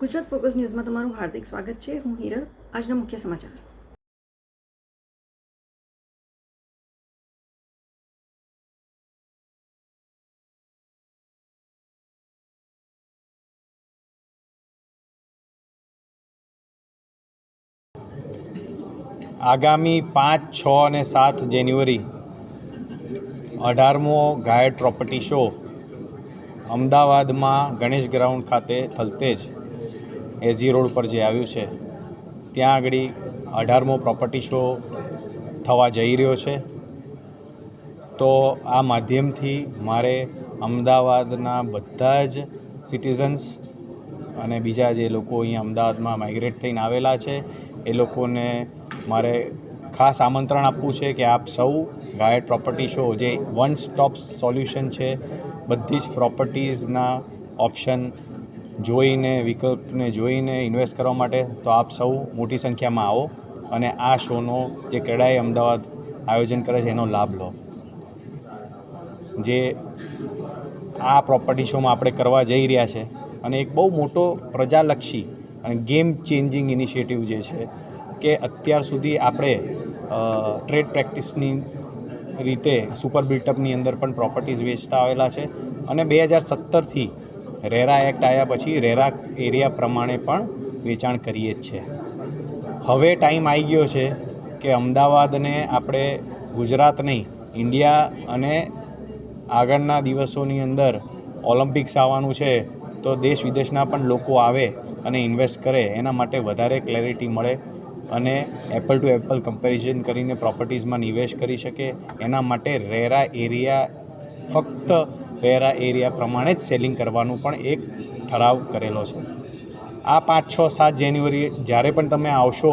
Gujarat focus ન્યૂઝમાં તમારું હાર્દિક સ્વાગત છે. હું હિરલ. આજના મુખ્ય સમાચાર. આગામી પાંચ, છ અને સાત જાન્યુઆરી અઢારમો ગાયડ પ્રોપર્ટી શો અમદાવાદમાં ગણેશ ગ્રાઉન્ડ ખાતે થલતેજ એઝી રોડ પર જે આવ્યું છે, ત્યાં આગળ અઢારમો પ્રોપર્ટી શો થવા જઈ રહ્યો છે. તો આ માધ્યમથી મારે અમદાવાદના બધા જ સિટીઝન્સ અને બીજા જે લોકો અહીંયા અમદાવાદમાં માઇગ્રેટ થઈને આવેલા છે, એ લોકોને મારે ખાસ આમંત્રણ આપવું છે કે આપ સૌ ગાયડ પ્રોપર્ટી શો, જે વન સ્ટોપ સોલ્યુશન છે, બધી જ પ્રોપર્ટીઝના ઓપ્શન જોઈને, વિકલ્પને જોઈને ઇન્વેસ્ટ કરવા માટે તો આપ સૌ મોટી સંખ્યામાં આવો અને આ શોનો જે ક્રેડાએ અમદાવાદ આયોજન કરે છે એનો લાભ લો. જે આ પ્રોપર્ટી શોમાં આપણે કરવા જઈ રહ્યા છે અને એક બહુ મોટો પ્રજાલક્ષી અને ગેમ ચેન્જિંગ ઇનિશિયેટિવ જે છે કે અત્યાર સુધી આપણે ટ્રેડ પ્રેક્ટિસની રીતે સુપર બિલ્ટઅપની અંદર પણ પ્રોપર્ટીઝ વેચતા આવેલા છે અને બે હજાર સત્તરથી રેરા એક્ટ આવ્યા પછી રેરા એરિયા પ્રમાણે પણ વેચાણ કરીએ જ છે. હવે ટાઈમ આવી ગયો છે કે અમદાવાદને આપણે ગુજરાત નહીં, ઇન્ડિયા અને આગળના દિવસોની અંદર ઓલિમ્પિક્સ આવવાનું છે તો દેશ વિદેશના પણ લોકો આવે અને ઇન્વેસ્ટ કરે, એના માટે વધારે ક્લેરિટી મળે અને એપલ ટુ એપલ કમ્પેરિઝન કરીને પ્રોપર્ટીઝમાં નિવેશ કરી શકે. એના માટે રેરા એરિયા ફક્ત રેરા એરિયા પ્રમાણે જ સેલિંગ કરવાનું પણ એક ઠરાવ કરેલો છે. આ પાંચ, છ, સાત જાન્યુઆરી જ્યારે પણ તમે આવશો,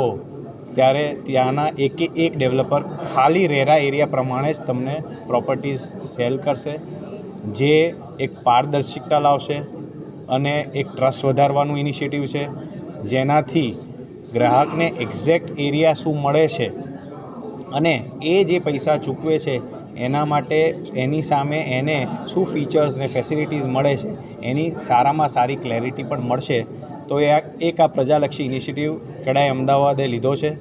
ત્યારે ત્યાંના એકે એક ડેવલપર ખાલી રેરા એરિયા પ્રમાણે જ તમને પ્રોપર્ટીઝ સેલ કરશે, જે એક પારદર્શિકતા લાવશે અને એક ટ્રસ્ટ વધારવાનું ઇનિશિયેટિવ છે. જેનાથી ગ્રાહકને એક્ઝેક્ટ એરિયા શું મળે છે અને એ જે પૈસા ચૂકવે છે એના માટે એની સામે એને શું ફીચર્સ ને ફેસિલિટીઝ મળે છે, એની સારામાં સારી ક્લેરિટી પણ મળશે, તો એ એક આ પ્રજાલક્ષી ઇનિશિયેટિવ ક્રેડાઈ અમદાવાદે લીધો છે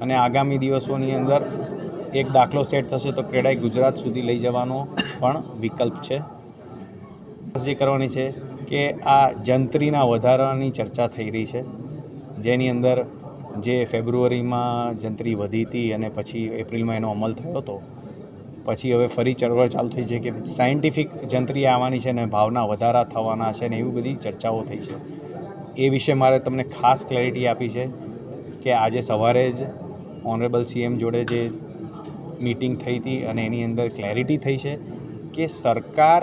અને આગામી દિવસોની અંદર એક દાખલો સેટ થશે તો ક્રેડાઈ ગુજરાત સુધી લઈ જવાનો પણ વિકલ્પ છે. જે કરવાની છે કે આ જંત્રીના વધારાની ચર્ચા થઈ રહી છે, જેની અંદર જે ફેબ્રુઆરીમાં જંત્રી વધી હતી અને પછી એપ્રિલમાં એનો અમલ થયો હતો પછી હવે ફરી ચળવળ ચાલુ થઈ છે કે સાયન્ટિફિક જંત્રી આવવાની છે ને ભાવના વધારા થવાના છે ને એવી બધી ચર્ચાઓ થઈ છે. એ વિશે મારે તમને ખાસ ક્લેરિટી આપી છે કે આજે સવારે જ ઓનરેબલ સીએમ જોડે જે મીટિંગ થઈ હતી અને એની અંદર ક્લેરિટી થઈ છે કે સરકાર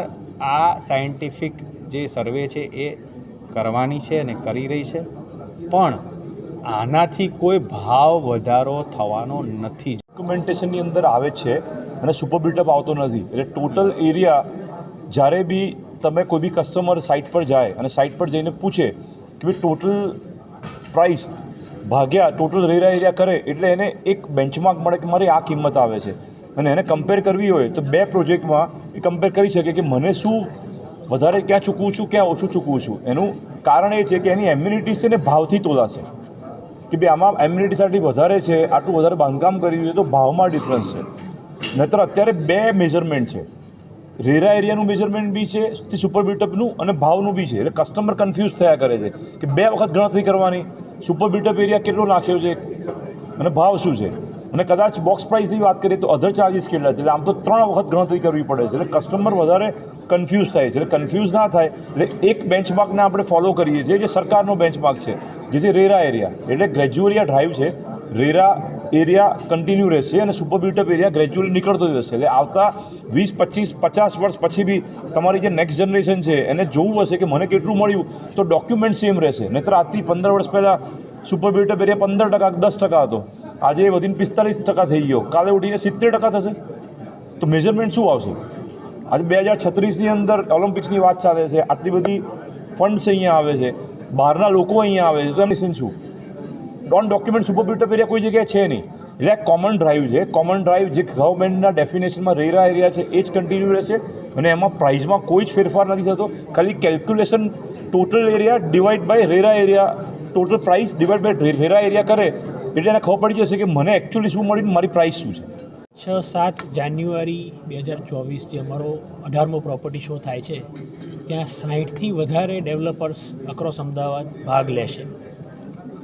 આ સાયન્ટિફિક જે સર્વે છે એ કરવાની છે અને કરી રહી છે, પણ આનાથી કોઈ ભાવ વધારો થવાનો નથી. ડોક્યુમેન્ટેશનની અંદર આવે છે અને સુપર બિલ્ટઅપ આવતો નથી. એટલે ટોટલ એરિયા જ્યારે બી તમે કોઈ બી કસ્ટમર સાઇટ પર જાય અને સાઇટ પર જઈને પૂછે કે ભાઈ ટોટલ પ્રાઇસ ભાગ્યા ટોટલ રેરા એરિયા કરે, એટલે એને એક બેન્ચમાર્ક મળે કે મારી આ કિંમત આવે છે. અને એને કમ્પેર કરવી હોય તો બે પ્રોજેક્ટમાં એ કમ્પેર કરી શકે કે મને શું વધારે ક્યાં ચૂકવું છું, ક્યાં ઓછું ચૂકવું છું. એનું કારણ એ છે કે એની એમ્યુનિટીઝ છે ને ભાવથી તોલાશે. કે ભાઈ આમાં એમ્યુનિટી વધારે છે, આટલું વધારે બાંધકામ કર્યું છે, તો ભાવમાં ડિફરન્સ છે. નહીતર અત્યારે બે મેઝરમેન્ટ છે. રેરા એરિયાનું મેઝરમેન્ટ બી છે સુપર બિલ્ટઅપનું અને ભાવનું બી છે. એટલે કસ્ટમર કન્ફ્યુઝ થયા કરે છે કે બે વખત ગણતરી કરવાની સુપર બિલ્ટઅપ એરિયા કેટલો નાખ્યો છે અને ભાવ શું છે? અને કદાચ બોક્સ પ્રાઇસની વાત કરીએ તો અધર ચાર્જિસ કેટલા છે? આમ તો ત્રણ વખત ગણતરી કરવી પડે છે. એટલે કસ્ટમર વધારે કન્ફ્યુઝ થાય છે. એટલે કન્ફ્યુઝ ના થાય, એટલે એક બેન્ચમાર્કને આપણે ફોલો કરીએ છીએ, જે સરકારનો બેન્ચમાર્ક છે, જે છે રેરા એરિયા એટલે ગ્રેજ્યુઅરિયા ડ્રાઈવ છે. રેરા એરિયા કન્ટિન્યુ રહેશે અને સુપર બિલ્ટઅપ એરિયા ગ્રેજ્યુઅલી નીકળતો જશે એટલે આવતા વીસ, પચીસ, પચાસ વર્ષ પછી બી તમારી જે નેક્સ્ટ જનરેશન છે, એને જોવું હશે કે મને કેટલું મળ્યું, તો ડોક્યુમેન્ટ સેમ રહેશે. નહીતર આજથી પંદર વર્ષ પહેલાં સુપર બિલ્ટઅપ એરિયા પંદર ટકા દસ ટકા હતો. આજે વધીને પિસ્તાલીસ ટકા થઈ ગયો. કાલે ઉઠીને સિત્તેર ટકા થશે. તો મેજરમેન્ટ શું આવશે? આજે બે હજાર છત્રીસની અંદર ઓલિમ્પિક્સની વાત ચાલે છે. આટલી બધી ફંડ્સ અહીંયા આવે છે. બહારના લોકો અહીંયા આવે છે. તો એની શું? Non document super built up area કોઈ જગ્યાએ છે નહીં. એટલે આ કોમન ડ્રાઈવ છે. કોમન ડ્રાઈવ જે ગવર્મેન્ટના ડેફિનેશનમાં રેરા એરિયા છે, એ જ કન્ટિન્યુ રહેશે. અને એમાં પ્રાઇઝમાં કોઈ જ ફેરફાર નથી થતો. ખાલી calculation total area divide by RERA area total price divide by RERA area કરે. એટલે એને ખબર પડી જશે કે મને એકચ્યુઅલી શું મળ્યું મારી પ્રાઇસ શું છે. છ, સાત જાન્યુઆરી બે હજાર ચોવીસ જે અમારો અઢારમો પ્રોપર્ટી શો થાય છે, ત્યાં સાહીઠથી વધારે ડેવલપર્સ અક્રોસ અમદાવાદ ભાગ લેશે.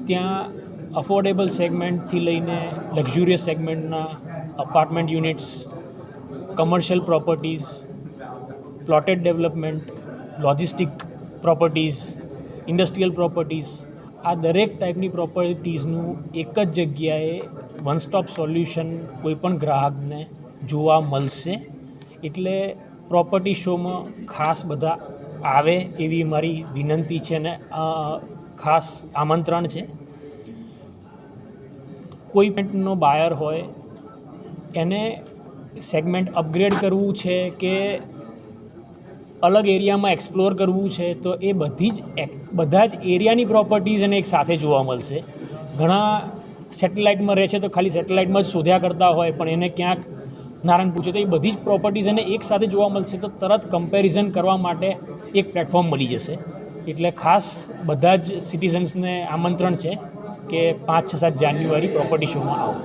ત્યાં અફોર્ડેબલ સેગમેન્ટથી લઈને luxurious સેગમેન્ટના apartment units commercial properties plotted development logistic properties industrial properties આ દરેક ટાઈપની પ્રોપર્ટીઝનું એક જ જગ્યાએ વન સ્ટોપ સોલ્યુશન કોઈપણ ગ્રાહકને જોવા મળશે. એટલે પ્રોપર્ટી શોમાં ખાસ બધા આવે એવી મારી વિનંતી છે અને ખાસ આમંત્રણ છે. કોઈ પેન્ટનો બાયર હોય, એને સેગમેન્ટ અપગ્રેડ કરવું છે કે અલગ એરિયામાં એક્સપ્લોર કરવું છે, તો એ બધી જ બધા જ એરિયાની પ્રોપર્ટીઝ એને એક સાથે જોવા મળશે. ઘણા સેટેલાઇટમાં રહે છે તો ખાલી સેટેલાઇટમાં જ શોધ્યા કરતા હોય, પણ એને ક્યાંક નારાયણપુર છે તો એ બધી જ પ્રોપર્ટીઝ એને એક સાથે જોવા મળશે, તો તરત કમ્પેરિઝન કરવા માટે એક પ્લેટફોર્મ મળી જશે. એટલે ખાસ બધા જ સિટીઝન્સને આમંત્રણ છે. કે પાંચ છ સાત જાન્યુઆરી પ્રોપર્ટી શોમાં આવો.